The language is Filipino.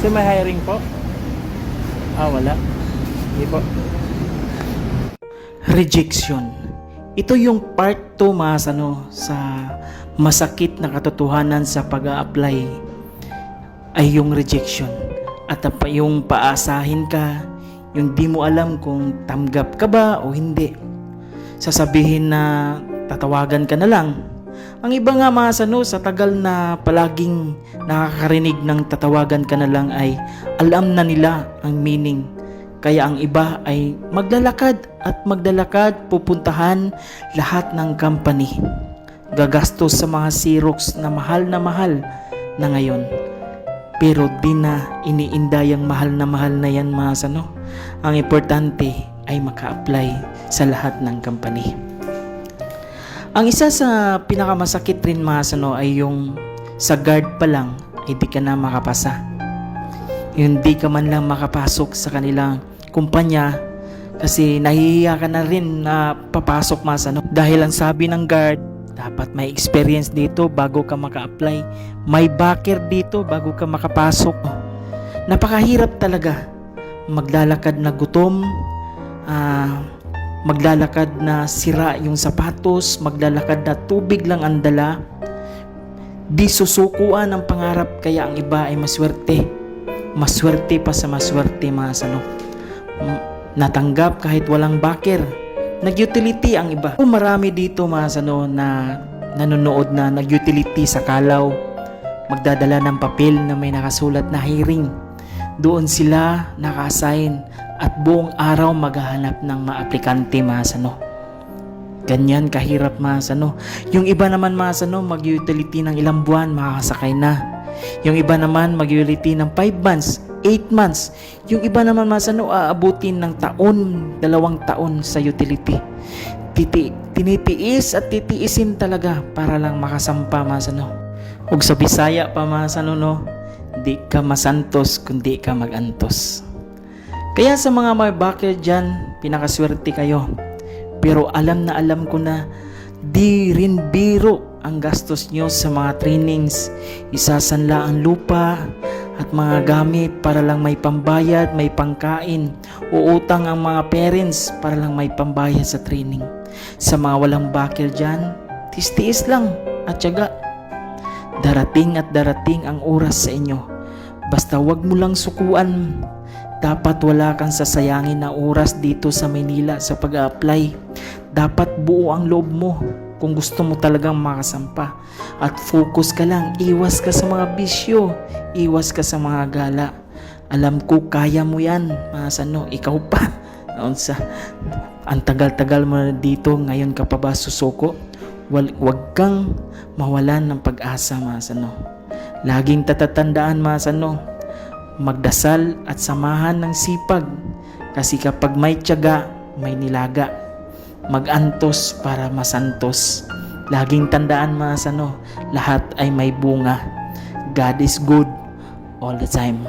So may hiring po? Ah, wala. Hindi po. Rejection. Ito yung part 2 mas ano, sa masakit na katotohanan sa pag apply ay yung rejection. At yung paasahin ka, yung di mo alam kung tanggap ka ba o hindi. Sasabihin na tatawagan ka na lang. Ang iba nga mga sano, sa tagal na palaging nakakarinig ng tatawagan ka na lang ay alam na nila ang meaning. Kaya ang iba ay maglalakad at maglalakad pupuntahan lahat ng company. Gagastos sa mga Xerox na mahal na mahal na ngayon. Pero di na iniindayang mahal na mahal na yan mga sano. Ang importante ay maka-apply sa lahat ng company. Ang isa sa pinakamasakit rin mga sano ay yung sa guard pa lang, hindi ka na makapasa. Hindi ka man lang makapasok sa kanilang kumpanya kasi nahihiya ka na rin na papasok mas ano. Dahil ang sabi ng guard, dapat may experience dito bago ka maka-apply. May backer dito bago ka makapasok. Napakahirap talaga. Maglalakad na gutom, ah, maglalakad na sira yung sapatos, maglalakad na tubig lang ang dala. Di susukuan ang pangarap kaya ang iba ay maswerte. Maswerte pa sa maswerte mga sano. M- Natanggap kahit walang backer. Nag-utility ang iba. Kung marami dito mga sano na nanonood na nag-utility sa Kalaw, magdadala ng papel na may nakasulat na hiring. Doon sila naka-assign at buong araw maghahanap ng mga aplikante mga sano. Ganyan kahirap mga sano. Yung iba naman mga sano mag-utility ng ilang buwan makakasakay na. Yung iba naman mag-utility ng 5 months, 8 months. Yung iba naman mga sano aabutin ng taon, dalawang taon sa utility. Titi, tinitiis at titiisin talaga para lang makasampa mga sano. Ug sa Bisaya pa mga sano no, di ka masantos kundi ka magantos. Kaya sa mga may backer dyan, pinakaswerte kayo. Pero alam na alam ko na di rin biro ang gastos nyo sa mga trainings. Isasanla ang lupa at mga gamit para lang may pambayad, may pangkain. Uutang ang mga parents para lang may pambayad sa training. Sa mga walang backer dyan, tiis-tiis lang at tiyaga. Darating at darating ang oras sa inyo. Basta wag mo lang sukuan. Dapat wala kang sasayangin na oras dito sa Maynila sa pag-apply. Dapat buo ang loob mo kung gusto mo talagang makasampa. At focus ka lang, iwas ka sa mga bisyo, iwas ka sa mga gala. Alam ko kaya mo yan, mga sano, ikaw pa. Noon sa ang tagal-tagal mo na dito, ngayon ka pa ba susuko? Wal, wag kang mawalan ng pag-asa, mga sano. Laging tatatandaan, mga sano, magdasal at samahan ng sipag. Kasi kapag may tiyaga, may nilaga. Magantos para masantos. Laging tandaan mga sano, lahat ay may bunga. God is good all the time.